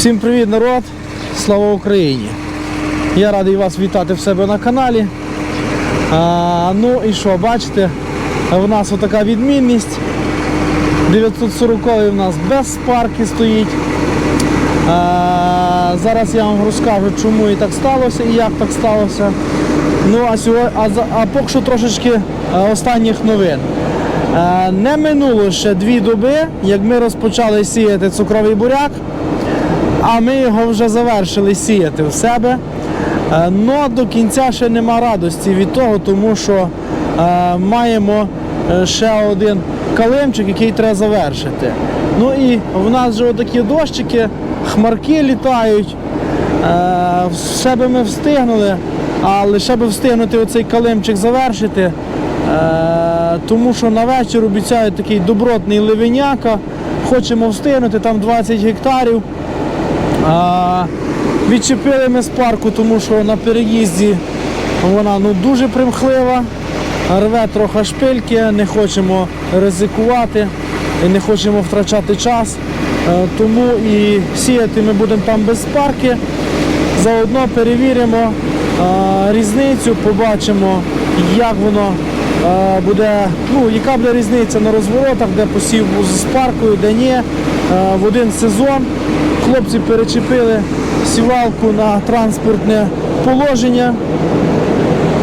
Всім привіт, народ! Слава Україні! Я радий вас вітати в себе на каналі. А, ну і що, бачите, в нас отака відмінність. 940-й в нас без спарки стоїть. А, зараз я вам розкажу, чому і так сталося і як так сталося. Ну а сьогодні, а, а поки що трошечки останніх новин. Е, Не минуло ще дві доби, як ми розпочали сіяти цукровий буряк, а ми його вже завершили сіяти в себе. Е, Но до кінця ще нема радості від того, тому що е, маємо е, ще один калимчик, який треба завершити. Ну і в нас вже отакі дощики, хмарки літають. Все би ми встигнули, а лише би встигнути оцей калимчик завершити. Тому що на вечір обіцяють такий добротний ливеняка. Хочемо встигнути, там 20 гектарів. А, відчепили ми з парку, тому що на переїзді вона ну, дуже примхлива, рве трохи шпильки, не хочемо ризикувати і не хочемо втрачати час. Е, Тому і сіяти ми будемо там без парки. Заодно перевіримо е, різницю, побачимо, як воно буде, ну, яка буде різниця на розворотах, де посів з паркою, де ні. Е, В один сезон хлопці перечепили сівалку на транспортне положення.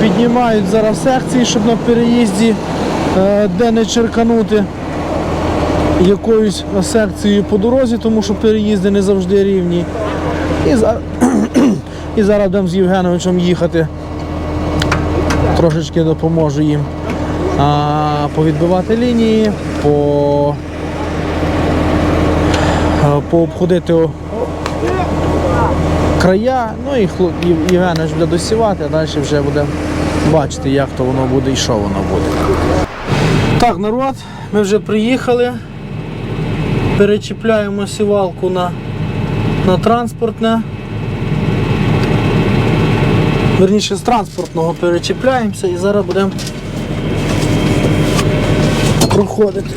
Піднімають зараз секції, щоб на переїзді е, де не черканути якоюсь секцією по дорозі, тому що переїзди не завжди рівні. І, за... і зараз будемо з Євгеновичем їхати. Трошечки допоможу їм а, повідбивати лінії, по, а, пообходити края, ну і хлоп... Єв- Євгенович буде досівати, а далі вже буде бачити, як то воно буде і що воно буде. Так, народ, ми вже приїхали. Перечіпляємо сівалку на, на транспортне. Верніше з транспортного перечіпляємося і зараз будемо проходити.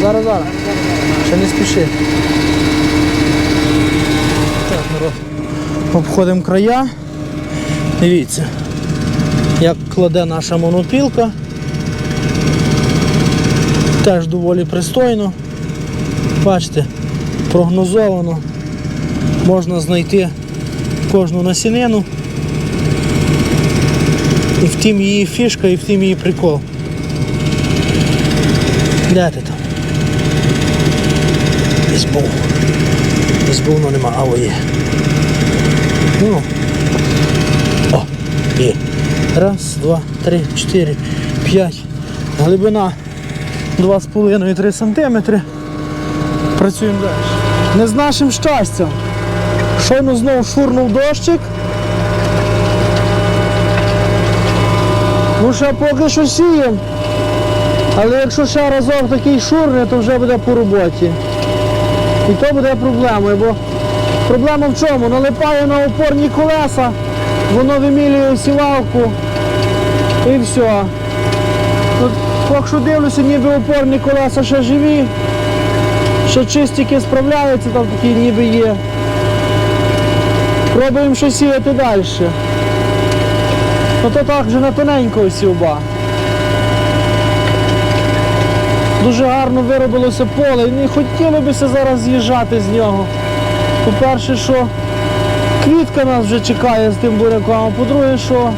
Зараз, зараз. Ще не спіши. Так, народ. Обходимо края. Дивіться, як кладе наша монопілка. Теж доволі пристойно. Бачите, прогнозовано. Можна знайти кожну насінину. І в тім її фішка, і в тім її прикол. Де ти там? Десь був. Десь але нема, а є. Ну. О, є. Раз, два, три, чотири, п'ять. Глибина 2,5-3 см. Працюємо далі. Не з нашим щастям. Щойно знову шурнув дощик. Ну ще поки що сіємо. Але якщо ще разок такий шурне, то вже буде по роботі. І то буде проблемою, бо проблема в чому? Налипає на опорні колеса, воно вимілює сівалку і все. Тут, поки що дивлюся, ніби опорні колеса ще живі, ще чистики справляються, там такі ніби є. Пробуємо ще сіяти далі. Ну то так вже на тоненького сівба. Дуже гарно виробилося поле. Не хотіли бися зараз з'їжджати з нього. По-перше, що квітка нас вже чекає з тим буряком, а по-друге, що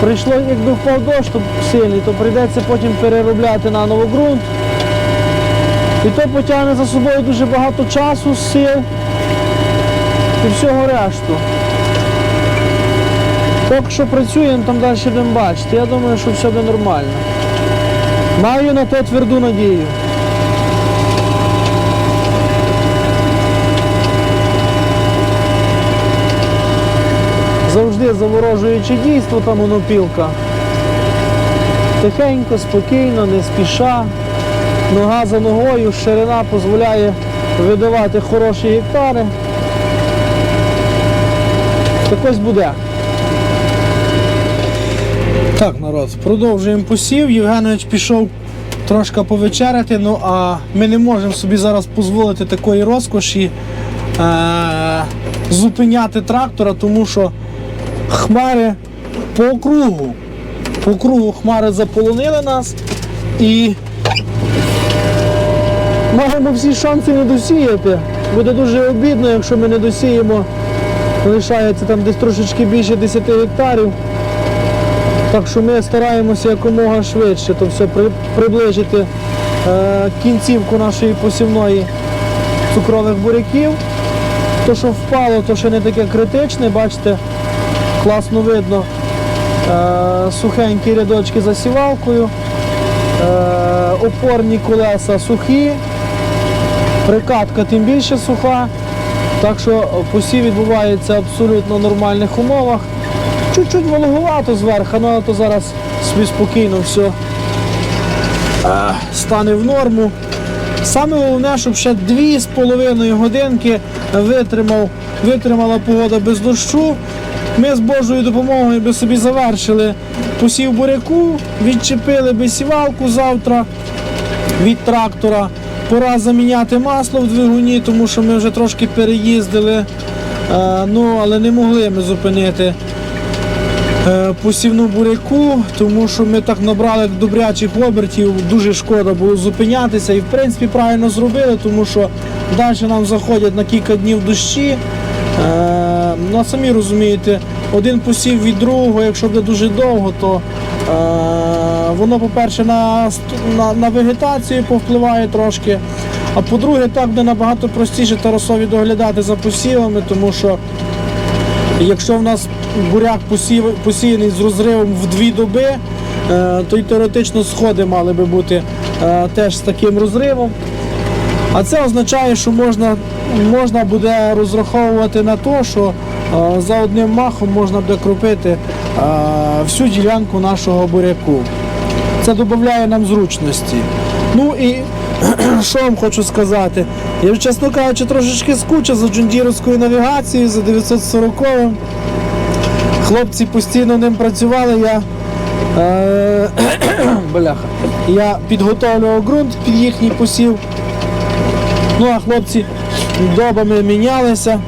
прийшло, якби впав дощ сильний, то прийдеться потім переробляти на новий ґрунт. І то потягне за собою дуже багато часу, сил і всього решту. Поки що працюємо, там далі будемо бачити. Я думаю, що все буде нормально. Маю на то тверду надію. Завжди заворожуючи дійство та монопілка. Тихенько, спокійно, не спіша. Нога за ногою, ширина дозволяє видавати хороші гектари. Так ось буде. Так, народ, продовжуємо посів. Євгенович пішов трошки повечеряти, ну а ми не можемо собі зараз дозволити такої розкоші е- зупиняти трактора, тому що хмари по округу. По кругу хмари заполонили нас і маємо всі шанси не досіяти. Буде дуже обідно, якщо ми не досіємо. Лишається там десь трошечки більше 10 гектарів. Так що ми стараємося якомога швидше то все приближити е, кінцівку нашої посівної цукрових буряків. То, що впало, то ще не таке критичне, бачите, класно видно е, сухенькі рядочки за сівалкою, е, опорні колеса сухі, прикатка тим більше суха. Так що посів відбувається абсолютно в нормальних умовах. Чуть-чуть вологувато зверху, ну, але то зараз собі спокійно все стане в норму. Саме головне, щоб ще 2,5 годинки витримав, витримала погода без дощу. Ми з Божою допомогою би собі завершили посів буряку, відчепили би сівалку завтра від трактора. Пора заміняти масло в двигуні, тому що ми вже трошки переїздили, е, ну, але не могли ми зупинити е, посівну буряку, тому що ми так набрали добрячих обертів, дуже шкода було зупинятися і в принципі правильно зробили, тому що далі нам заходять на кілька днів дощі. Е, ну, самі розумієте, один посів від другого, якщо буде дуже довго, то воно, по-перше, на, на, на вегетацію повпливає трошки. А по-друге, так буде набагато простіше Тарасові доглядати за посівами, тому що Якщо в нас буряк посіяний з розривом в дві доби, е, то й теоретично сходи мали би бути е, теж з таким розривом. А це означає, що можна, можна буде розраховувати на те, що е, за одним махом можна буде кропити е, всю ділянку нашого буряку. Це додає нам зручності. Ну і що вам хочу сказати? Я, чесно кажучи, трошечки скучив за джундіровською навігацією, за 940-м. Хлопці постійно ним працювали. Я, е, я підготовлював ґрунт під їхній посів. Ну а хлопці добами мінялися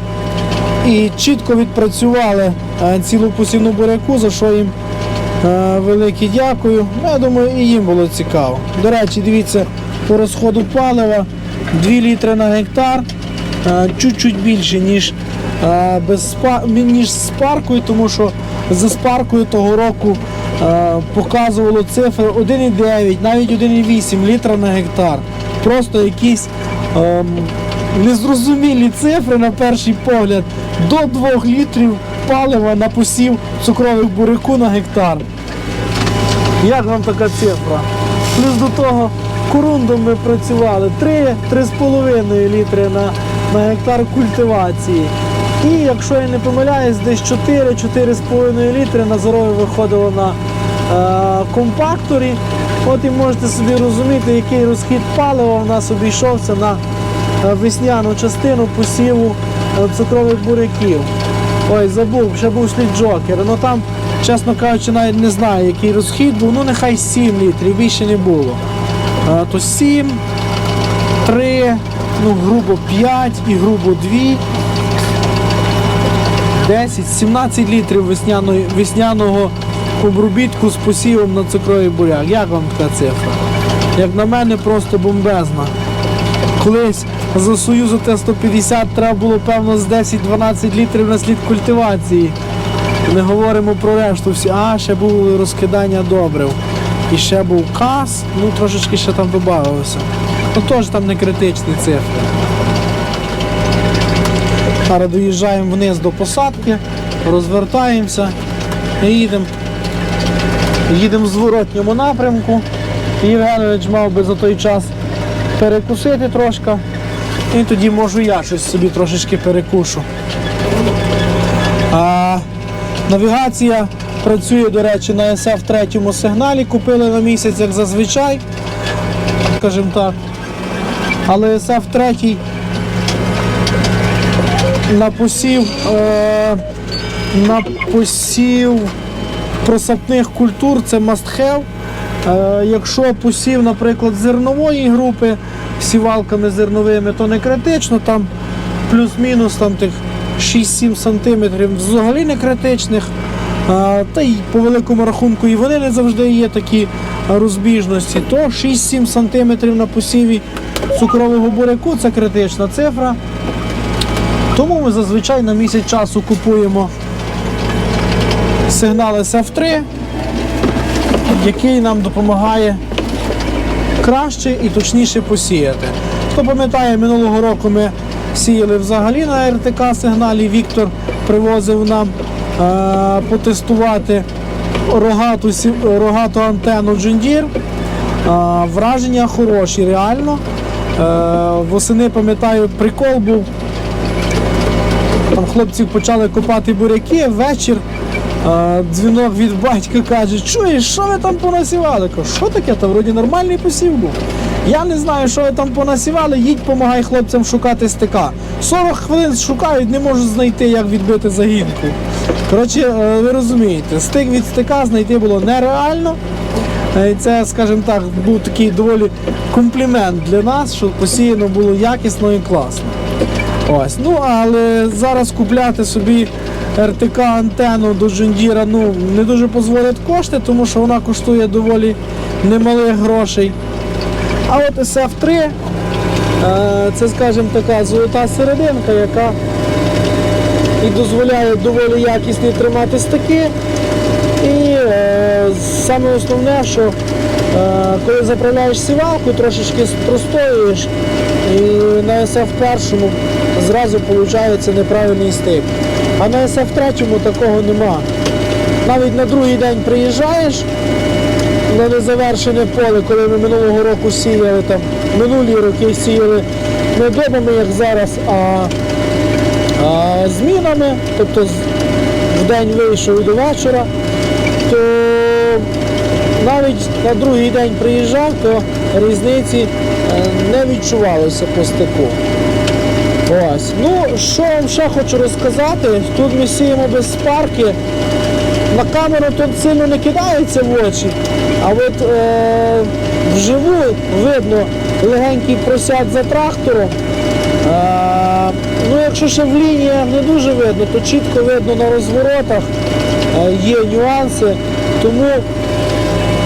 і чітко відпрацювали е, цілу посівну буряку, за що їм велике дякую. Ну, я думаю, і їм було цікаво. До речі, дивіться, по розходу палива 2 літри на гектар, е, чуть-чуть більше, ніж, е, без ніж з паркою, тому що за спаркою того року е, показувало цифри 1,9, навіть 1,8 літра на гектар. Просто якісь ем, незрозумілі цифри на перший погляд до 2 літрів палива на посів цукрових буряку на гектар. Як вам така цифра? Плюс до того корундом ми працювали 3-3,5 літри на, на гектар культивації. І якщо я не помиляюсь, десь 4-4,5 літри на здоров'я виходило на е, компакторі. От і можете собі розуміти, який розхід палива у нас обійшовся на е, весняну частину посіву е, цукрових буряків. Ой, забув, ще був слід Джокер. Ну там, чесно кажучи, навіть не знаю, який розхід був. Ну нехай 7 літрів, більше не було. А, то 7, 3, ну грубо 5 і грубо 2. 10, 17 літрів весняної, весняного обробітку з посівом на цукровий буряк. Як вам така цифра? Як на мене, просто бомбезна. Колись за Союзу Т-150 треба було, певно, з 10-12 літрів на слід культивації. Не говоримо про решту всі. А, ще було розкидання добрив. І ще був кас, ну трошечки ще там додавалося. Ну теж там не критичні цифри. Зараз доїжджаємо вниз до посадки, розвертаємося і їдемо. Їдемо в зворотньому напрямку. Євгенович мав би за той час перекусити трошки. І тоді можу я щось собі трошечки перекушу. А, навігація працює, до речі, на SF третьому сигналі. Купили на місяць, як зазвичай. Скажімо так. Але SF третій на посів. Е, на посів просапних культур це must have. Е, Якщо посів, наприклад, зернової групи сівалками зерновими, то не критично, там плюс-мінус там тих 6-7 см взагалі не критичних. Та й по великому рахунку і вони не завжди є такі розбіжності. То 6-7 см на посіві цукрового буряку це критична цифра. Тому ми зазвичай на місяць часу купуємо сигнал SF3, який нам допомагає краще і точніше посіяти. Хто пам'ятає, минулого року ми сіяли взагалі на РТК сигналі. Віктор привозив нам е- потестувати рогату, рогату антенну Джундір. Враження хороші, реально. Е- восени пам'ятаю, прикол був. Там хлопці почали копати буряки, вечір. Дзвінок від батька каже, чуєш, що ви там понасівали? Кажу, що таке? Та вроді нормальний посів був. Я не знаю, що ви там понасівали, їдь, помагай хлопцям шукати стика. 40 хвилин шукають, не можуть знайти, як відбити загінку. Коротше, е, ви розумієте, стик від стика знайти було нереально. Е, і Це, скажімо так, був такий доволі комплімент для нас, що посіяно було якісно і класно. Ось, ну але зараз купляти собі РТК антенну до Джундіра ну, не дуже дозволять кошти, тому що вона коштує доволі немалих грошей. А от SF3 е, це, скажімо, така золота серединка, яка і дозволяє доволі якісні тримати стаки. І е, саме основне, що е, коли заправляєш сівалку, трошечки простоюєш, і на SF першому зразу виходить неправильний стик. А на SF третьому такого нема. Навіть на другий день приїжджаєш на незавершене поле, коли ми минулого року сіяли там, минулі роки сіяли не добами, як зараз, а, а змінами, тобто в день вийшов і до вечора, то навіть на другий день приїжджав, то різниці е, не відчувалося по стику. Ось. Ну, що вам ще хочу розказати, тут ми сіємо без спарки. На камеру тут сильно не кидається в очі, а от е, вживу видно легенький просяд за трактором. Е, ну, якщо ще в лініях не дуже видно, то чітко видно на розворотах е, є нюанси. Тому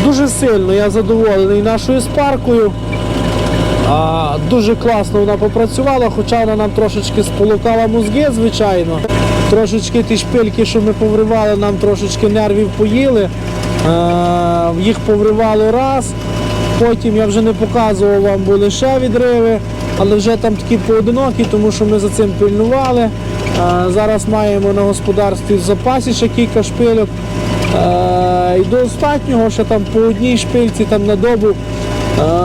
дуже сильно я задоволений нашою спаркою. А, дуже класно вона попрацювала, хоча вона нам трошечки сполукала мозги, звичайно. Трошечки ті шпильки, що ми повривали, нам трошечки нервів поїли. Е, їх повривало раз. Потім я вже не показував вам, були ще відриви, але вже там такі поодинокі, тому що ми за цим пильнували. Е, зараз маємо на господарстві в запасі ще кілька шпильок. Е, і до останнього ще там по одній шпильці там на добу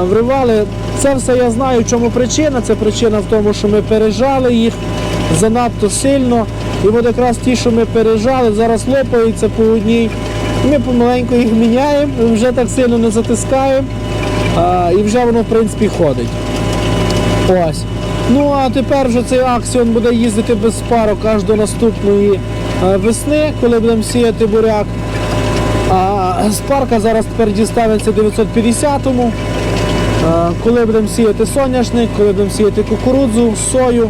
вривали. Це все я знаю, чому причина. Це причина в тому, що ми пережали їх занадто сильно. І от якраз ті, що ми пережали, зараз лопаються по одній. Ми помаленьку їх міняємо, вже так сильно не затискаємо. І вже воно в принципі ходить. Ось. Ну а тепер вже цей аксіон буде їздити без парок аж до наступної е, весни, коли будемо сіяти буряк. А спарка зараз тепер діставиться 950-му. Коли будемо сіяти соняшник, коли будемо сіяти кукурудзу, сою,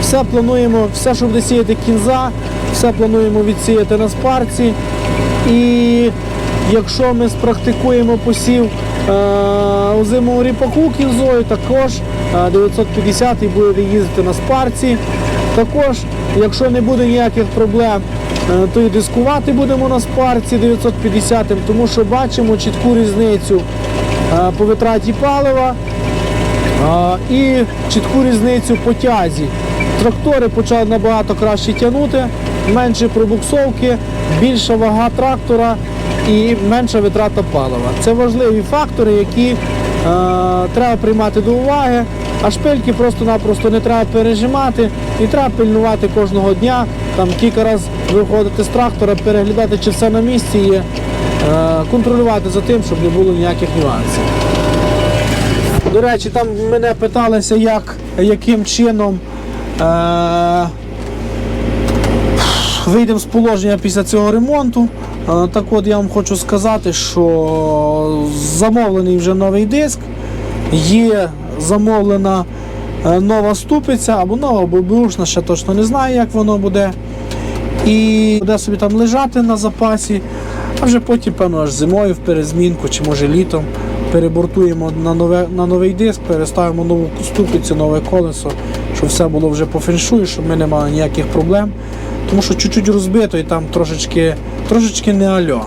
все плануємо, все, що буде сіяти кінза, все плануємо відсіяти на спарці. І якщо ми спрактикуємо посів озимого ріпаку кінзою, також е, 950 буде їздити на спарці. Також, якщо не буде ніяких проблем, то і дискувати будемо на спарці 950, тому що бачимо чітку різницю по витраті палива і чітку різницю по тязі. Трактори почали набагато краще тягнути, менше пробуксовки, більша вага трактора і менша витрата палива. Це важливі фактори, які е, треба приймати до уваги. А шпильки просто-напросто не треба пережимати і треба пильнувати кожного дня. Там кілька разів виходити з трактора, переглядати, чи все на місці є, е, контролювати за тим, щоб не було ніяких нюансів. До речі, там мене питалися, як, яким чином е, вийдемо з положення після цього ремонту. Е, Так от я вам хочу сказати, що замовлений вже новий диск, є замовлена е, нова ступиця або нова бабушна, ще точно не знаю, як воно буде. І буде собі там лежати на запасі, а вже потім, певно, аж зимою в перезмінку чи може літом перебортуємо на, нове, на новий диск, переставимо нову ступицю, нове колесо, щоб все було вже по феншую, щоб ми не мали ніяких проблем. Тому що чуть-чуть розбито і там трошечки, трошечки не альо.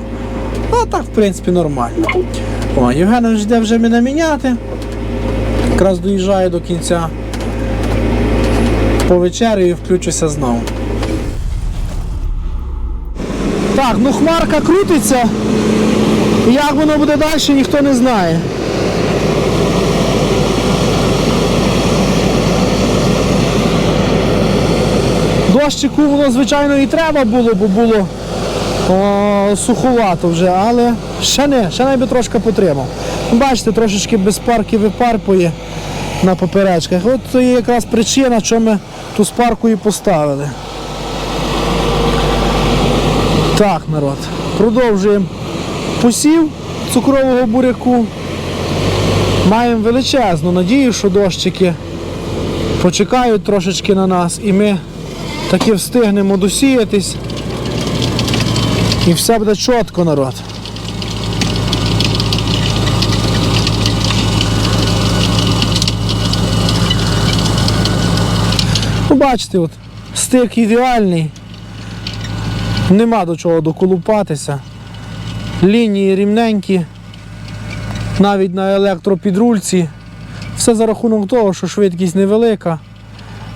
А так, в принципі, нормально. О, Євгенович йде вже мене міняти. Якраз доїжджає до кінця. По вечері і включуся знову. Так, ну хмарка крутиться. Як воно буде далі, ніхто не знає. Дощику воно, звичайно, і треба було, бо було о, суховато вже, але ще не, ще найби трошки потримав. Бачите, трошечки без парки випарпує на поперечках. От це є якраз причина, чому ми ту спарку і поставили. Так, народ. Продовжуємо посів цукрового буряку. Маємо величезну надію, що дощики почекають трошечки на нас і ми таки встигнемо досіятись. І все буде чітко, народ. Ну, бачите, от, стик ідеальний. Нема до чого доколупатися. Лінії рівненькі, навіть на електропідрульці. Все за рахунок того, що швидкість невелика,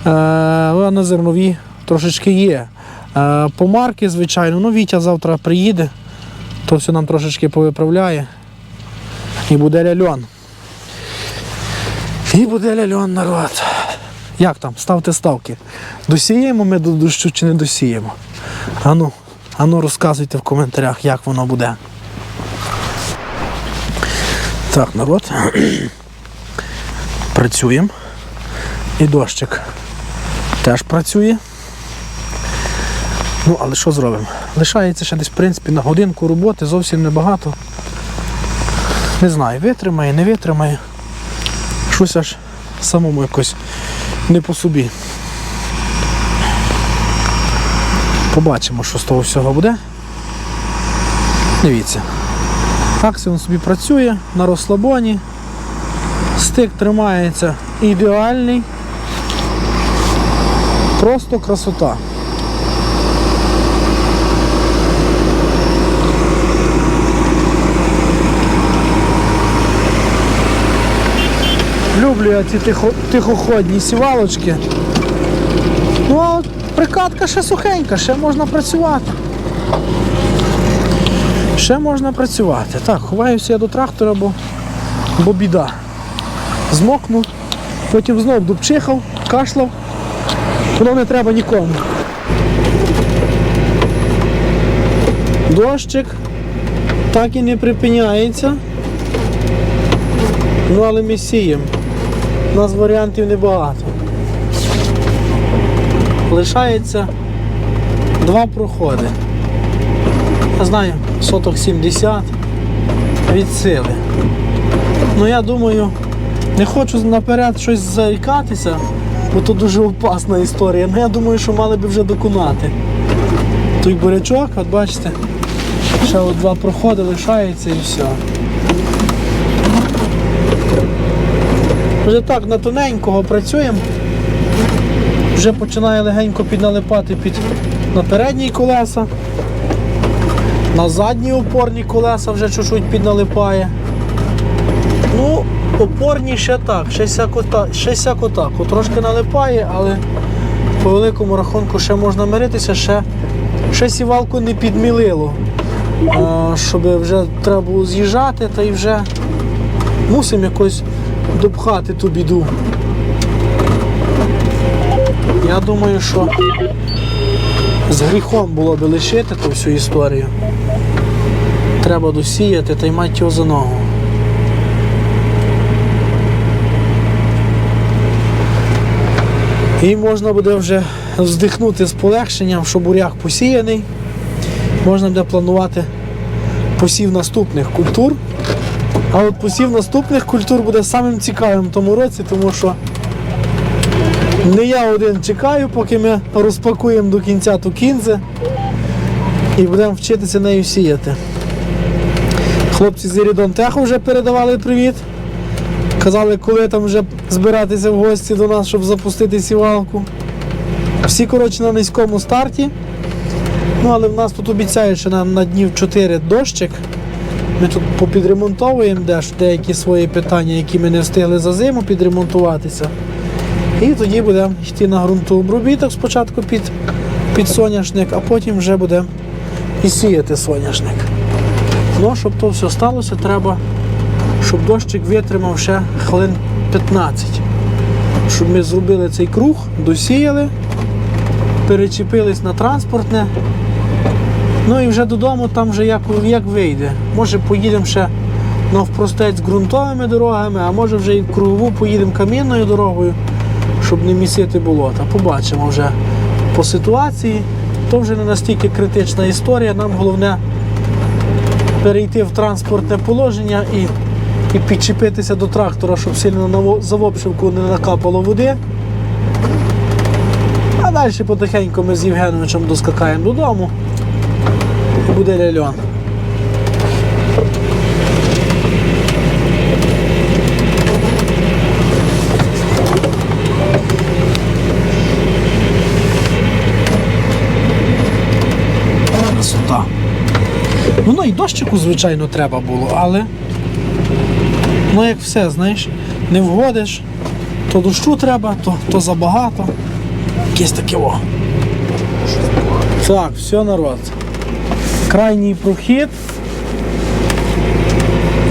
е, а на зернові трошечки є. Е, По марки, звичайно, ну Вітя завтра приїде, то все нам трошечки повиправляє. І буде ляльон. І буде ляльон, народ. Як там? Ставте ставки. Досіємо ми до дощу чи не досіємо? Ану, ану розказуйте в коментарях, як воно буде. Так, народ. Працюємо. І дощик теж працює. Ну, але що зробимо? Лишається ще десь, в принципі, на годинку роботи, зовсім небагато. Не знаю, витримає, не витримає. Щось аж самому якось не по собі. Побачимо, що з того всього буде. Дивіться. Аксіон собі працює на розслабоні. Стик тримається ідеальний. Просто красота. Люблю я ці тихо, тихоходні сівалочки. Ну а прикатка ще сухенька, ще можна працювати. Ще можна працювати. Так, ховаюся я до трактора, бо, бо біда. Змокнув, потім знов дубчихав, кашлав. Воно не треба нікому. Дощик так і не припиняється. Ну але ми сіємо. У нас варіантів небагато. Лишається два проходи. Я знаю, соток 70 від сили. Ну я думаю, не хочу наперед щось зарікатися, бо то дуже опасна історія. Ну я думаю, що мали би вже доконати. Той бурячок, от бачите, ще от два проходи лишається і все. Вже так на тоненького працюємо. Вже починає легенько підналипати під на передні колеса. На задні опорні колеса вже чуть-чуть підналипає. Ну, опорні ще так, ще сяко так, ще сяко так. Трошки налипає, але по великому рахунку ще можна миритися, ще, ще сівалку не підмілило. Щоб вже треба було з'їжджати та й вже мусимо якось допхати ту біду. Я думаю, що з гріхом було би лишити ту всю історію. Треба досіяти та й мати його за ногу. І можна буде вже вздихнути з полегшенням, що буряк посіяний. Можна буде планувати посів наступних культур. А от посів наступних культур буде самим цікавим в тому році, тому що не я один чекаю, поки ми розпакуємо до кінця ту кінзи і будемо вчитися нею сіяти. Хлопці з Ірідонтеху вже передавали привіт. Казали, коли там вже збиратися в гості до нас, щоб запустити сівалку. Всі, коротше, на низькому старті. Ну, але в нас тут обіцяють, що на, на днів 4 дощик. Ми тут попідремонтовуємо деж деякі свої питання, які ми не встигли за зиму підремонтуватися. І тоді будемо йти на ґрунтообробіток спочатку під, під соняшник, а потім вже будемо і сіяти соняшник. Ну, щоб то все сталося, треба, щоб дощик витримав ще хвилин 15. Щоб ми зробили цей круг, досіяли, перечепились на транспортне. Ну і вже додому там вже як, як вийде. Може поїдемо ще навпростець ґрунтовими дорогами, а може вже і кругову поїдемо камінною дорогою, щоб не місити болота. Побачимо вже по ситуації. То вже не настільки критична історія. Нам головне перейти в транспортне положення і, і підчепитися до трактора, щоб сильно на во- завопшивку не накапало води. А далі потихеньку ми з Євгеновичем доскакаємо додому і буде ляльон. Красота. Ну, ну і дощику, звичайно, треба було, але ну як все, знаєш, не вгодиш, то дощу треба, то, то забагато. Якесь таке о. Так, все, народ. Крайній прохід.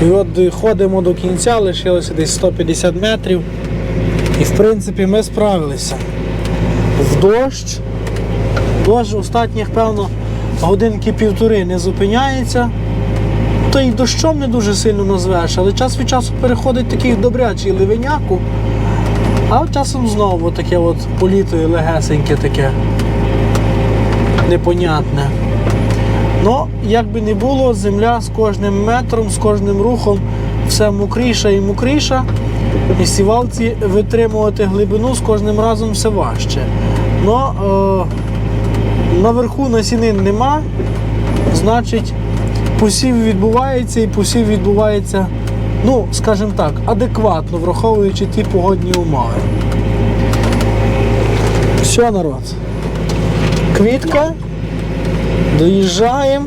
І от ходимо до кінця, лишилося десь 150 метрів. І в принципі ми справилися. В дощ. Дощ останніх, певно, годинки півтори не зупиняється. То й дощом не дуже сильно назвеш, але час від часу переходить такий добрячий ливеняку. А часом знову таке от політує легесеньке таке непонятне. Ну, як би не було, земля з кожним метром, з кожним рухом все мокріша і мокріша. І сівалці витримувати глибину з кожним разом все важче. Ну, е, наверху насінин нема, значить, посів відбувається і посів відбувається, ну, скажімо так, адекватно, враховуючи ті погодні умови. Все, народ. Квітка. Доїжджаємо.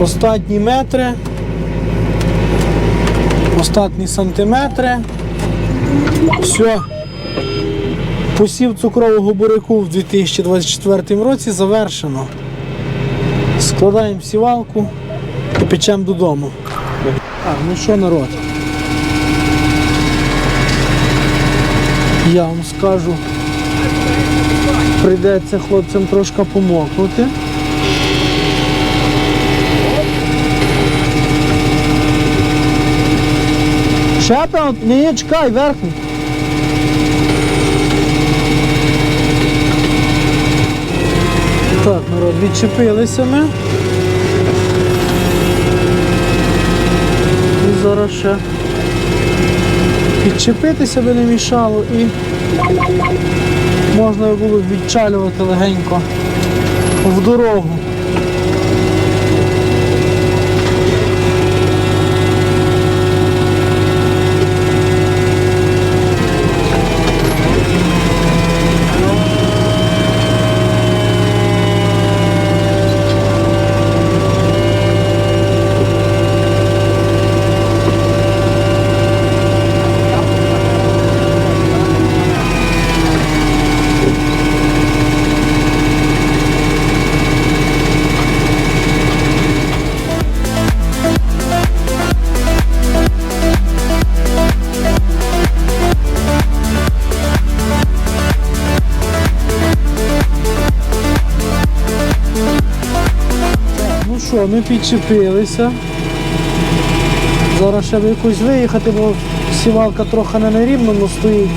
Остатні метри. Остатні сантиметри. Все. Посів цукрового буряку в 2024 році завершено. Складаємо сівалку і печемо додому. Так, ну що, народ? Я вам скажу, прийдеться хлопцям трошки помокнути. Ще певно, ні, чекай, верхній. Так, народ, відчепилися ми. І зараз ще підчепитися би не мішало і можна було б відчалювати легенько в дорогу. Ми підчепилися. Зараз ще якусь виїхати, бо сівалка трохи на нерівному стоїть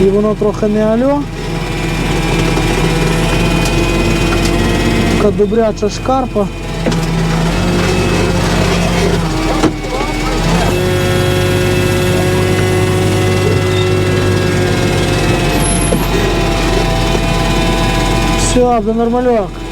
і воно трохи не альо. Така добряча шкарпа. Все, да нормальок.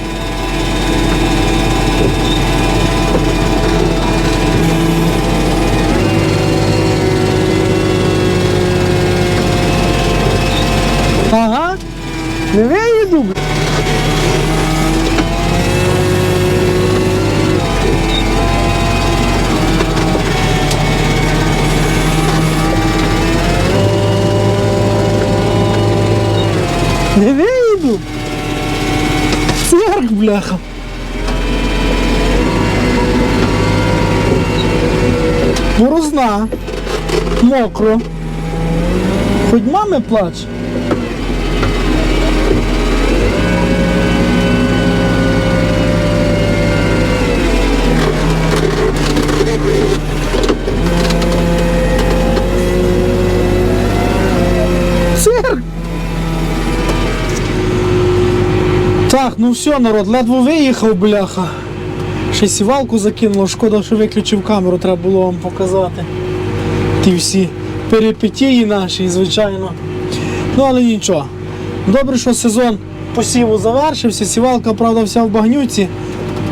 Бляха. Борозна. Мокро. Хоть мами плач. Цирк. Так, ну все, народ, ледве виїхав, бляха. Ще сівалку закинуло, шкода, що виключив камеру, треба було вам показати. Ті всі перипетії наші, звичайно. Ну, але нічого. Добре, що сезон посіву завершився. Сівалка, правда, вся в багнюці.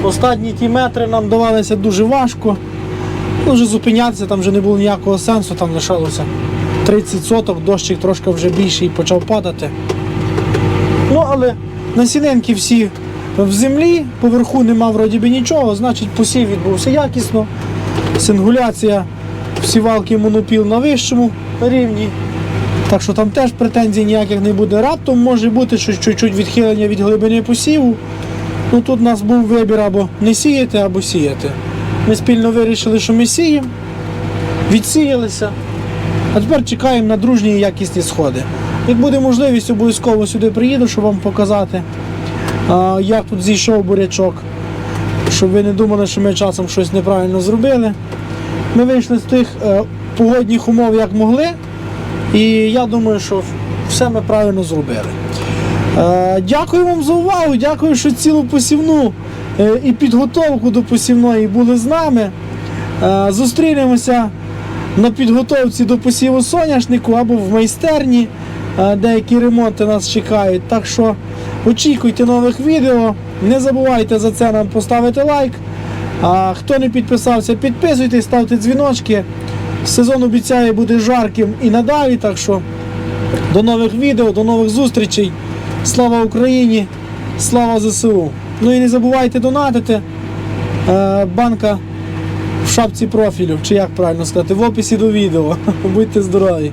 Останні ті метри нам давалися дуже важко. Ну, вже зупинятися, там вже не було ніякого сенсу, там лишалося 30 соток, дощик трошки вже більший почав падати. Ну, але насінинки всі в землі, поверху нема вроді би нічого, значить посів відбувся якісно. Сингуляція всівалки монопіл на вищому рівні. Так що там теж претензій ніяких не буде. Раптом може бути щось чуть-чуть відхилення від глибини посіву. Ну тут у нас був вибір або не сіяти, або сіяти. Ми спільно вирішили, що ми сіємо, відсіялися. А тепер чекаємо на дружні і якісні сходи. Як буде можливість, обов'язково сюди приїду, щоб вам показати, як тут зійшов бурячок, щоб ви не думали, що ми часом щось неправильно зробили. Ми вийшли з тих е, погодних умов, як могли, і я думаю, що все ми правильно зробили. Е, Дякую вам за увагу, дякую, що цілу посівну е, і підготовку до посівної були з нами. Зустрінемося на підготовці до посіву соняшнику або в майстерні. Е, Деякі ремонти нас чекають. Так що очікуйте нових відео. Не забувайте за це нам поставити лайк. А хто не підписався, підписуйтесь, ставте дзвіночки. Сезон обіцяє бути жарким і надалі. Так що до нових відео, до нових зустрічей. Слава Україні! Слава ЗСУ! Ну і не забувайте донатити. Е, Банка в шапці профілю, чи як правильно сказати, в описі до відео. Будьте здорові!